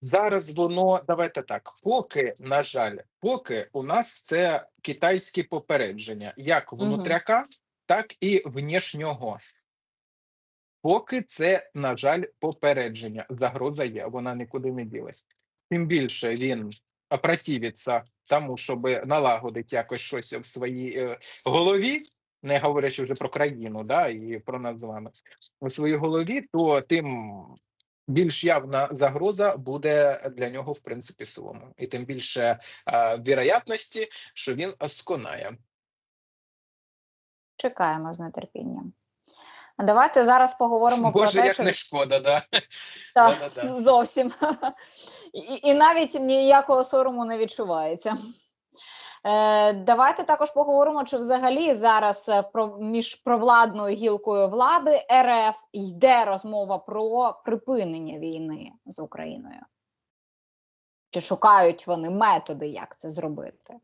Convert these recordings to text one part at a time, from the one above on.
Зараз воно давайте так. Поки, на жаль, поки у нас це китайські попередження, як внутряка, так і внішнього. Поки це, на жаль, попередження. Загроза є, вона нікуди не ділась. Тим більше він опротивиться тому, щоб налагодити якось щось в своїй е, голові, не говорячи вже про країну, да, і про нас з вами у своїй голові, то тим більш явна загроза буде для нього, в принципі, силому. І тим більше е, вірогятності, що він сконає. Чекаємо з нетерпінням. Давайте зараз поговоримо Боже, про те, як чи не шкода, да. Та, Да-да-да. зовсім. І, і навіть ніякого сорому не відчувається. Е, давайте також поговоримо, чи взагалі зараз е, між провладною гілкою влади РФ йде розмова про припинення війни з Україною. Чи шукають вони методи, як це зробити?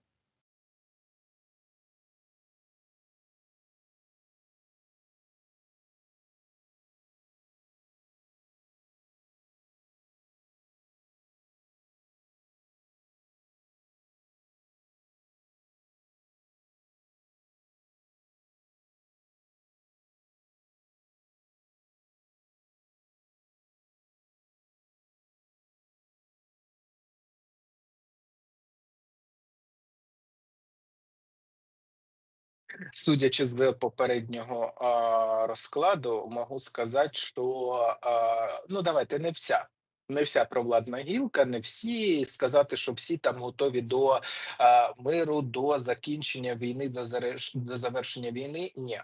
Судячи з попереднього а, розкладу, можу сказати, що а, ну давайте не вся. Не вся провладна гілка, не всі сказати, що всі там готові до а, миру, до закінчення війни, до зареш... до завершення війни. Ні,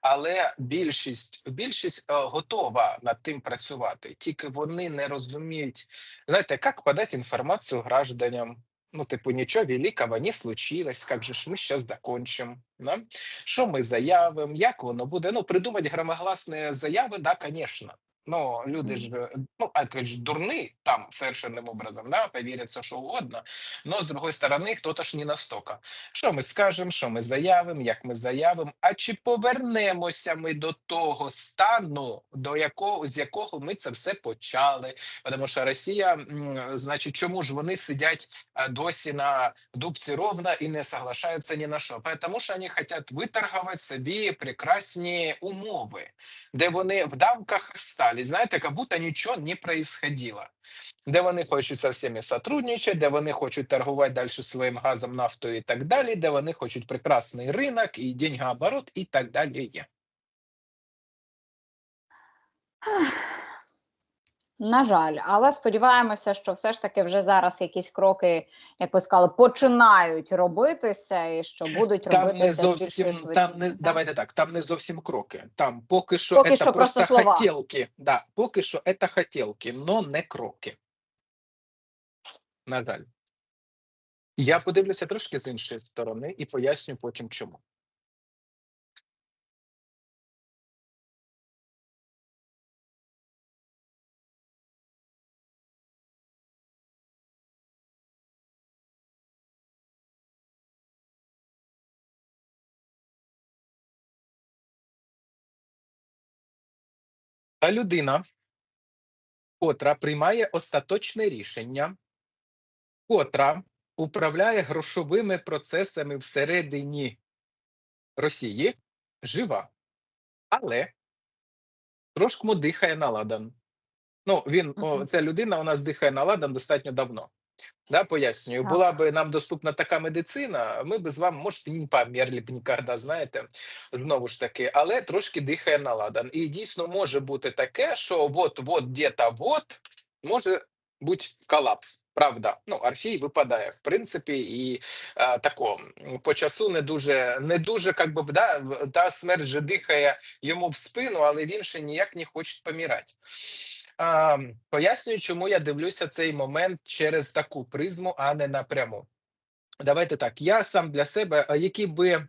але більшість більшість а, готова над тим працювати. Тільки вони не розуміють, знаєте, як подати інформацію гражданам. Ну, типу, нічого великого не случилось, як же ж ми зараз закончимо. Да? Що ми заявимо, як воно буде? Ну, придумати громогласні заяви, да, звісно. Ну, люди ж, ну, опять же, дурны там совершенным образом, да, повірять все, що угодно, но, з другої сторони, хто-то ж не настолько. Що ми скажемо, що ми заявимо, як ми заявимо, а чи повернемося ми до того стану, до якого, з якого ми це все почали? Тому що Росія, значить, чому ж вони сидять досі на дубці ровно і не соглашаються ні на що? Тому що вони хочуть виторгувати собі прекрасні умови, де вони в дамках стали, знаєте, як будто нічого не происходило. Де вони хочуть со всіми сотрудничати, де вони хочуть торгувати далі своїм газом, нафтою і так далі, де вони хочуть прекрасний ринок і деньгооборот і так далі. На жаль, але сподіваємося, що все ж таки вже зараз якісь кроки, як ви сказали, починають робитися, і що будуть Там робитися з зовсім там не так? давайте так. Там не зовсім кроки. Там поки що Поки це що просто, просто слова. хотілки. Да, поки що це хотілки, но не кроки. На жаль. Я подивлюся трошки з іншої сторони і поясню потім чому. Та людина, котра приймає остаточне рішення, котра управляє грошовими процесами всередині Росії, жива, але трошки дихає на ладан. Ну, він, о, ця людина у нас дихає на ладан достатньо давно. Да, пояснюю, Так. була б нам доступна така медицина, ми б з вами, може, не померли б ніколи, знаєте, знову ж таки, але трошки дихає на ладан. І дійсно може бути таке, що от-от, где-то вот може бути колапс. Правда, ну Орфій випадає в принципі, і е, тако по часу не дуже, не дуже, как би да, та смерть же дихає йому в спину, але він ще ніяк не хоче помирати. А, пояснюю, чому я дивлюся цей момент через таку призму, а не напряму. Давайте так. Я сам для себе, які би.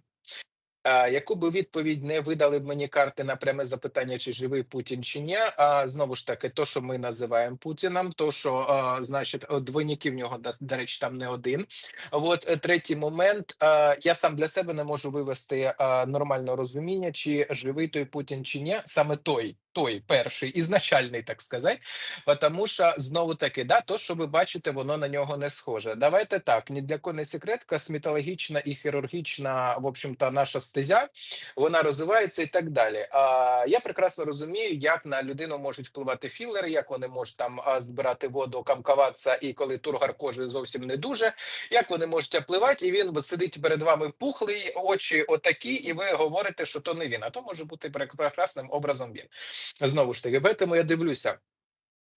Яку би відповідь не видали б мені карти на пряме запитання, чи живий Путін чи ні, а знову ж таки, то, що ми називаємо Путіном, то що а, значить двойників в нього до речі, там не один. От е, третій момент. а, Я сам для себе не можу вивести а, нормального розуміння, чи живий той Путін чи ні, саме той, той перший ізначальний, так сказати. Тому що знову таки, да, то, що ви бачите, воно на нього не схоже. Давайте так, ні для кого не секрет, косметологічна і хірургічна, в общем-то, наша стезя, вона розвивається і так далі. А я прекрасно розумію, як на людину можуть впливати філери, як вони можуть там збирати воду, камкуватися, і коли тургар кожи зовсім не дуже, як вони можуть впливати, і він сидить перед вами пухлий, очі отакі, і ви говорите, що то не він, а то може бути прекрасним образом він. Знову ж таки, тому я дивлюся.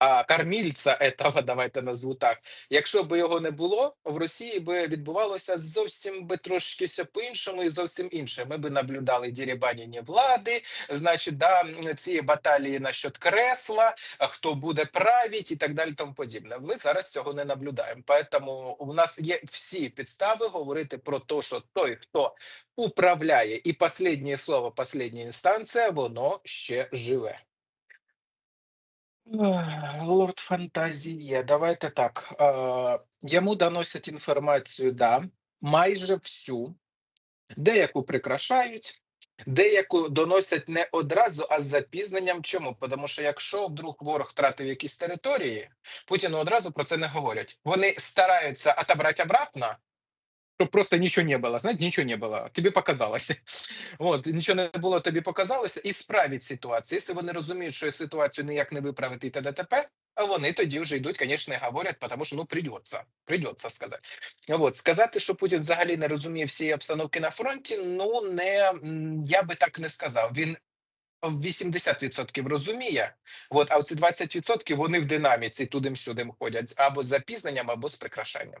а кормільця этого, давайте назву так. Якщо б його не було, в Росії би відбувалося зовсім би трошки все по-іншому і зовсім інше. Ми би наблюдали дірібаніння влади, значить, да, ці баталії насчет кресла, хто буде править і так далі, тому подібне. Ми зараз цього не наблюдаємо. Тому у нас є всі підстави говорити про те, що той, хто управляє, і останнє слово, остання інстанція, воно ще живе. Лорд Фантазія, давайте так. Е, йому доносять інформацію, да, майже всю, деяку прикрашають, деяку доносять не одразу, а з запізненням. Чому? Тому що якщо вдруг ворог втратив якісь території, Путіну одразу про це не говорять. Вони стараються отобрати обратно, щоб просто нічого не було. Знаєте, нічого не було. Тобі показалося. От нічого не було, тобі показалося, і справить ситуацію. Якщо вони розуміють, що ситуацію ніяк не виправити і т.д. а вони тоді вже йдуть, звісно, і говорять, тому що ну придеться, придеться сказати. От сказати, що Путін взагалі не розуміє всієї обстановки на фронті. Ну не я би так не сказав. Він в 80% розуміє, от, а оці 20% вони в динаміці тудим-сюдим ходять або з запізненням, або з прикрашанням.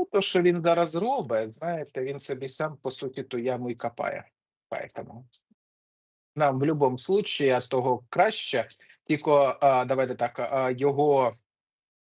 Ну, то, що він зараз робить, знаєте, він собі сам, по суті, ту яму і копає. Поэтому нам в будь-якому випадку з того краще, тільки, давайте так, його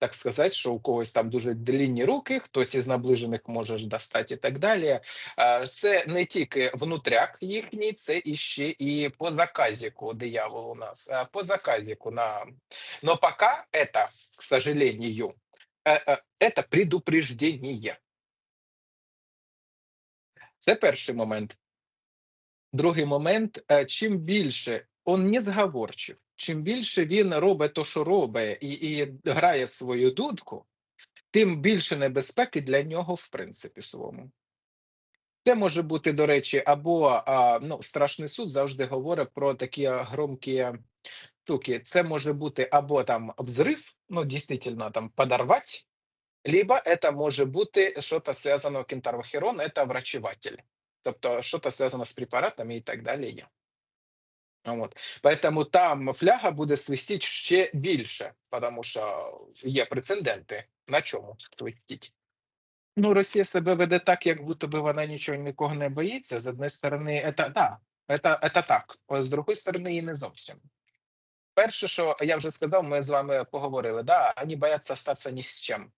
Так сказати, що у когось там дуже длінні руки, хтось із наближених може достати і так далі. Це не тільки внутряк їхній, це іще і по заказіку диявол у нас. По заказіку на но пока это, к сожалению, е, е, це предупреждення. Це перший момент. Другий момент: е, чим більше он не зговорчив, чим більше він робить то, що робить, і, і грає свою дудку, тим більше небезпеки для нього, в принципі, своєму. Це може бути, до речі, або а, ну, страшний суд завжди говорить про такі громкі штуки. Це може бути або там взрив, ну, дійсно, там подорвати, либо это може бути що-то зв'язано кентарвохерон, это врачеватель. Тобто, що-то зв'язано з препаратами і так далі. От. Поэтому там фляга буде свистіти ще більше, тому що є прецеденти, на чому свистіть. Ну, Росія себе веде так, як будто би вона нічого нікого не боїться. З однієї сторони, це, да, так, а з другої сторони, і не зовсім. Перше, що я вже сказав, ми з вами поговорили, да, вони бояться статися ні з чим.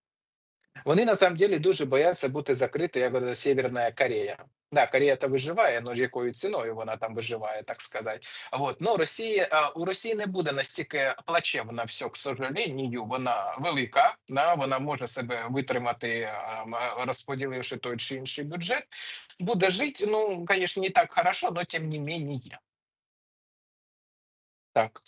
Вони на самом деле дуже бояться бути закриті, як от Северна Корея. Да, Корея то виживає, але ж якою ціною вона там виживає, так сказати. Вот. Ну, Росії, у Росії не буде настільки плачевно все, к сожалению, вона велика, да, вона може себе витримати, розподіливши той чи інший бюджет. Буде жити, ну, звісно, не так хорошо, но тим не менее. Так,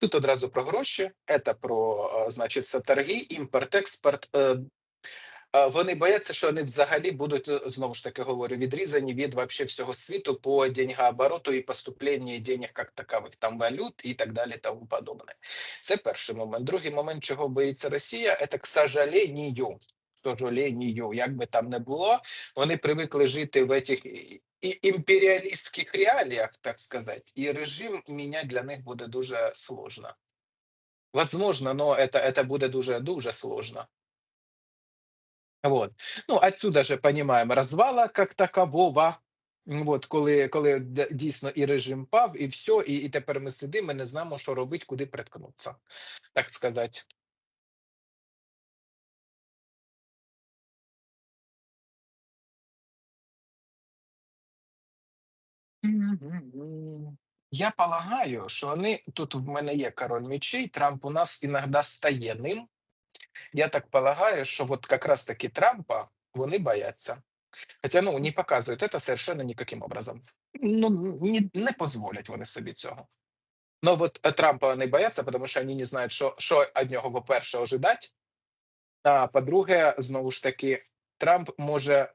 Тут одразу про гроші, це про, е, значить, це торги, імпорт, експорт. Е, е, Вони бояться, що вони взагалі будуть знову ж таки говорю, відрізані від вообще всього світу по деньгообороту і поступленню денег як такових, там валют і так далі, тому подобне. Це перший момент. Другий момент, чого боїться Росія, це к сожалению, к сожалению, як би там не було, вони привикли жити в этих імперіалістських реаліях, так сказати, і режим міняти для них буде дуже сложно. Возможно, но это, это буде дуже дуже сложно. Вот. Ну, отсюда же понимаем развала как такового. От коли, коли дійсно і режим пав, і все, і, і тепер ми сидимо, і не знаємо, що робити, куди приткнутися, так сказати. Я полагаю, що вони тут в мене є король мечей, Трамп у нас іноді стає ним. Я так полагаю, що от якраз таки Трампа вони бояться. Хоча ну не показують це совершенно ніяким образом. Ну не, не дозволять вони собі цього. Ну от е, Трампа вони бояться, тому що вони не знають, що, що від нього, по-перше, ожидати. А по-друге, знову ж таки, Трамп може,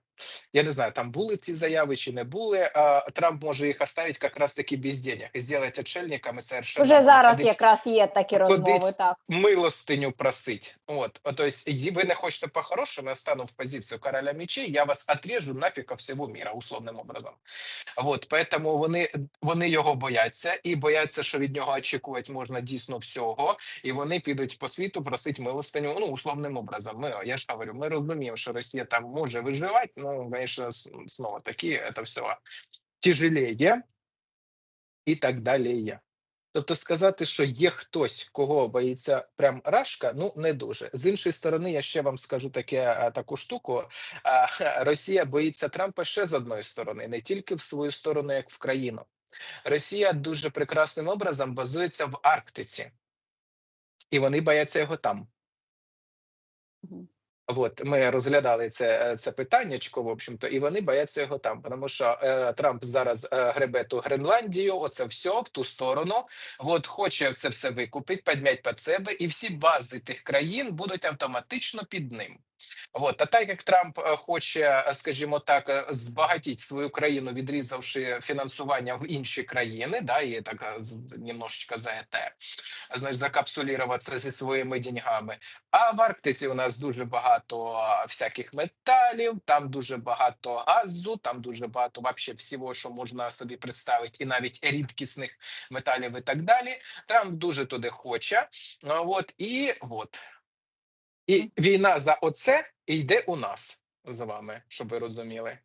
я не знаю, там були ці заяви чи не були. А Трамп може їх оставити якраз таки без денег і зробити отшельниками совершенно. Уже зараз ходить- якраз є такі розмови, так. милостиню просить. От, О, то есть, не хочете по-хорошему, я стану в позицию короля мечей, я вас отрежу нафіг всього міра, условним образом. От, поэтому вони, вони його бояться і бояться, що від нього очікувати можна дійсно всього, і вони підуть по світу просить милостиню, ну, условним образом. Ми, я ж говорю, ми розуміємо, що Росія там може виживати, ну, звісно, знову таки, це все тяжелее і так далі. Тобто сказати, що є хтось, кого боїться прям рашка, ну не дуже. З іншої сторони, я ще вам скажу таке таку штуку. Росія боїться Трампа ще з одної сторони, не тільки в свою сторону, як в країну. Росія дуже прекрасним образом базується в Арктиці, і вони бояться його там. От ми розглядали це, це питаннячко, в общем-то, і вони бояться його там, тому що е, Трамп зараз е, гребе ту Гренландію, оце все в ту сторону. От хоче це все викупити, підмять під себе, і всі бази тих країн будуть автоматично під ним. От, а так як Трамп е, хоче, е, скажімо так, збагатіть свою країну, відрізавши фінансування в інші країни, да, і так за ЕТ, значить, закапсулюватися зі своїми деньгами. А в Арктиці у нас дуже багато всяких металів, там дуже багато газу, там дуже багато вообще всього, що можна собі представити, і навіть рідкісних металів і так далі. Трамп дуже туди хоче. От і от. І війна за оце йде у нас з вами, щоб ви розуміли.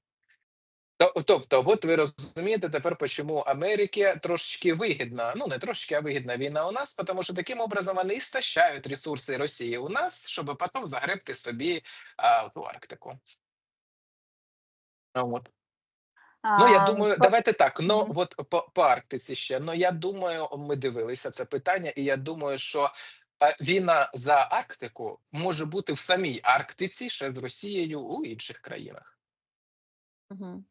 Тобто, от ви розумієте тепер, чому Америці трошечки вигідна, ну не трошечки, а вигідна війна у нас, тому що таким образом вони стащають ресурси Росії у нас, щоб потім загребти собі а, ту Арктику. А От. Ну, я думаю, по- давайте так. Ну, от по, по Арктиці ще. Ну, я думаю, ми дивилися це питання, і я думаю, що війна за Арктику може бути в самій Арктиці ще з Росією у інших країнах. Мгм.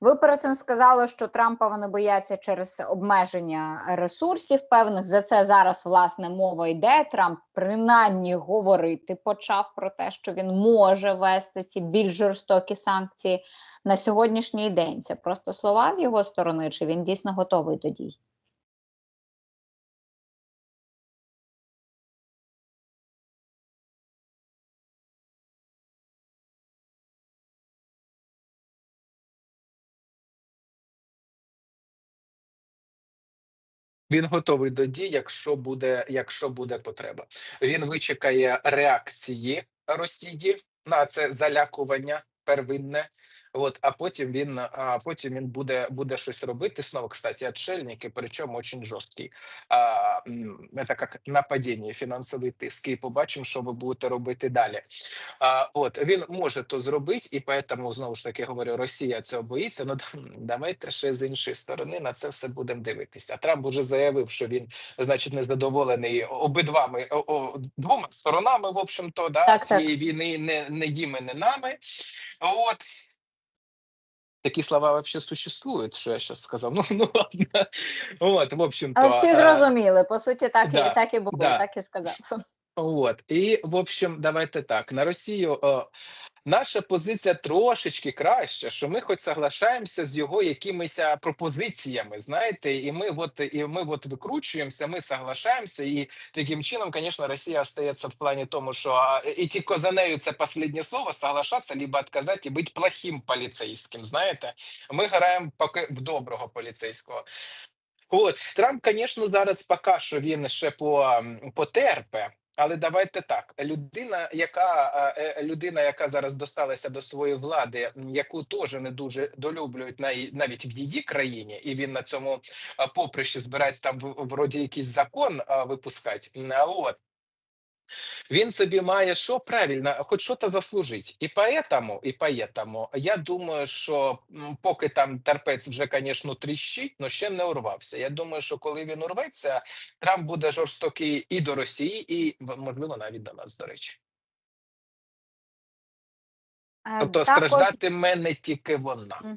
Ви перед цим сказали, що Трампа вони бояться через обмеження ресурсів певних. За це зараз власне мова йде. Трамп принаймні говорити почав про те, що він може вести ці більш жорстокі санкції на сьогоднішній день. Це просто слова з його сторони, чи він дійсно готовий до дій? Він готовий до дій, якщо буде, якщо буде потреба. Він вичекає реакції Росії на це залякування первинне. От, а потім він, а потім він буде, буде щось робити. Снова, кстати, отшельники, причому очень жорсткий. А, це як нападіння, фінансовий тиск. І побачимо, що ви будете робити далі. А, от він може то зробити, і поэтому, знову ж таки говорю, Росія цього боїться. Ну давайте ще з іншої сторони на це все будемо дивитися. Трамп уже заявив, що він, значить, незадоволений обидвами о, о, двома сторонами, в общем-то, да, Так, так. цієї війни не, не їми, не нами. От. Такі слова вообще существують, що я сейчас сказав. Ну, ну ладно. От, в общем-то. Але всі е, зрозуміли. По суті, так да, і так і було, да. так і сказав. От і в общем, давайте так на Росію. Наша позиція трошечки краща, що ми хоч соглашаємося з його якимись пропозиціями, знаєте, і ми от і ми от викручуємося, ми соглашаємося, і таким чином, звісно, Росія остається в плані тому, що і тільки за нею це останнє слово соглашатися, либо відказати і бути плохим поліцейським. Знаєте, ми граємо поки в доброго поліцейського. От Трамп, звісно, зараз поки що він ще по, потерпе. Але давайте так: людина, яка е, е, людина, яка зараз досталася до своєї влади, яку теж не дуже долюблюють на- навіть в її країні, і він на цьому е, поприщі збирається там вроді якийсь закон випускати. От він собі має що правильно, хоч що то заслужить. І поэтому, і поэтому, я думаю, що поки там терпець вже, звісно, тріщить, але ще не урвався. Я думаю, що коли він урветься, Трамп буде жорстокий і до Росії, і можливо навіть до нас, до речі. Е, Тобто також- страждатиме не тільки вона.